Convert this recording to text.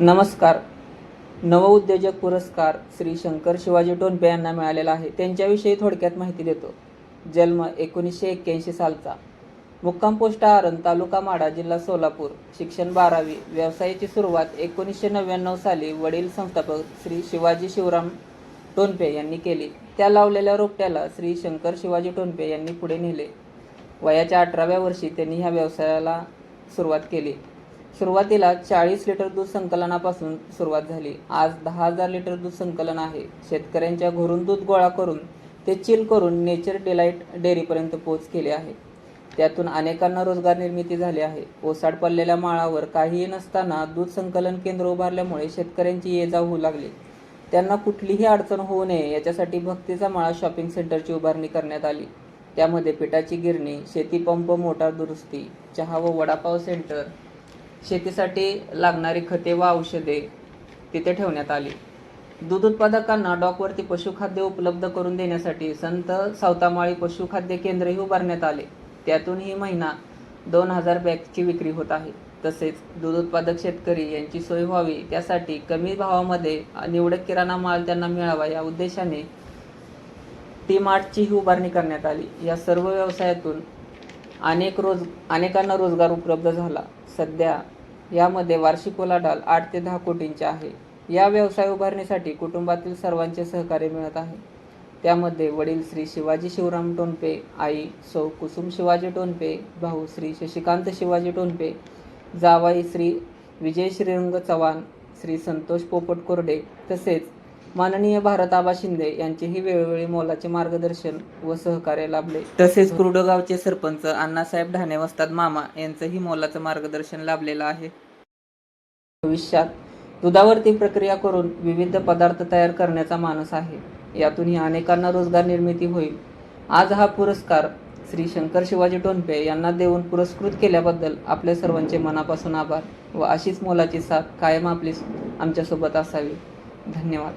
नमस्कार. नवउद्योजक पुरस्कार श्री शंकर शिवाजी टोनपे यांना मिळालेला आहे. त्यांच्याविषयी थोडक्यात माहिती देतो. जन्म एकोणीसशे एक्क्याऐंशी सालचा. मुक्काम पोस्ट आरण तालुका माडा जिल्हा सोलापूर. शिक्षण बारावी. व्यवसायाची सुरुवात एकोणीसशे नव्याण्णव साली वडील संस्थापक श्री शिवाजी शिवराम टोनपे यांनी केली. त्या लावलेल्या रोपट्याला श्री शंकर शिवाजी टोनपे यांनी पुढे नेले. वयाच्या अठराव्या वर्षी त्यांनी ह्या व्यवसायाला सुरुवात केली. सुरुवातीला चाळीस लिटर दूध संकलनापासून सुरुवात झाली. आज दहा हजार लिटर दूध संकलन आहे. शेतकऱ्यांच्या घरून दूध गोळा करून ते चिल करून नेचर डिलाईट डेअरीपर्यंत पोच केले आहे. त्यातून अनेकांना रोजगार निर्मिती झाली आहे. ओसाड पडलेल्या माळावर काहीही नसताना दूध संकलन केंद्र उभारल्यामुळे शेतकऱ्यांची ये जा होऊ लागली. त्यांना कुठलीही अडचण होऊ नये याच्यासाठी भक्तीचा माळा शॉपिंग सेंटरची उभारणी करण्यात आली. त्यामध्ये पिठाची गिरणी शेती पंप मोटार दुरुस्ती चहा व वडापाव सेंटर शेतीसाठी लागणारी खते व औषधे तिथे ठेवण्यात आली. दूध उत्पादकांना डॉकवरती पशुखाद्य उपलब्ध करून देण्यासाठी संत सावतामाळी पशुखाद्य केंद्रही उभारण्यात आले. त्यातून ही महिना दोन हजार बॅगची विक्री होत आहे. तसेच दूध उत्पादक शेतकरी यांची सोय व्हावी त्यासाठी कमी भावामध्ये निवडक किराणा माल त्यांना मिळावा या उद्देशाने टी मार्टचीही उभारणी करण्यात आली. या सर्व व्यवसायातून अनेक रोज अनेकांना रोजगार उपलब्ध झाला. सध्या यामध्ये वार्षिक उलाढाल आठ ते दहा कोटींचे आहे. या व्यवसाय उभारणीसाठी कुटुंबातील सर्वांचे सहकार्य मिळत आहे. त्यामध्ये वडील श्री शिवाजी शिवराम टोनपे आई सौ कुसुम शिवाजी टोनपे भाऊ श्री शशिकांत शिवाजी टोनपे जावाई श्री विजय श्रीरंग चव्हाण श्री संतोष पोपट कोरडे तसेच माननीय भारताबा शिंदे यांचेही वेळोवेळी मोलाचे मार्गदर्शन व सहकार्य लाभले. तसेच कुर्डगावचे सरपंच अण्णासाहेब ढाणे वस्ताद मामा यांचंही मोलाचं मार्गदर्शन लाभलेलं आहे. भविष्यात दुधावरती प्रक्रिया करून विविध पदार्थ तयार करण्याचा मानस आहे. यातूनही अनेकांना रोजगार निर्मिती होईल. आज हा पुरस्कार श्री शंकर शिवाजी टोनपे यांना देऊन पुरस्कृत केल्याबद्दल आपल्या सर्वांचे मनापासून आभार व अशीच मोलाची साथ कायम आपली आमच्यासोबत असावी. धन्यवाद.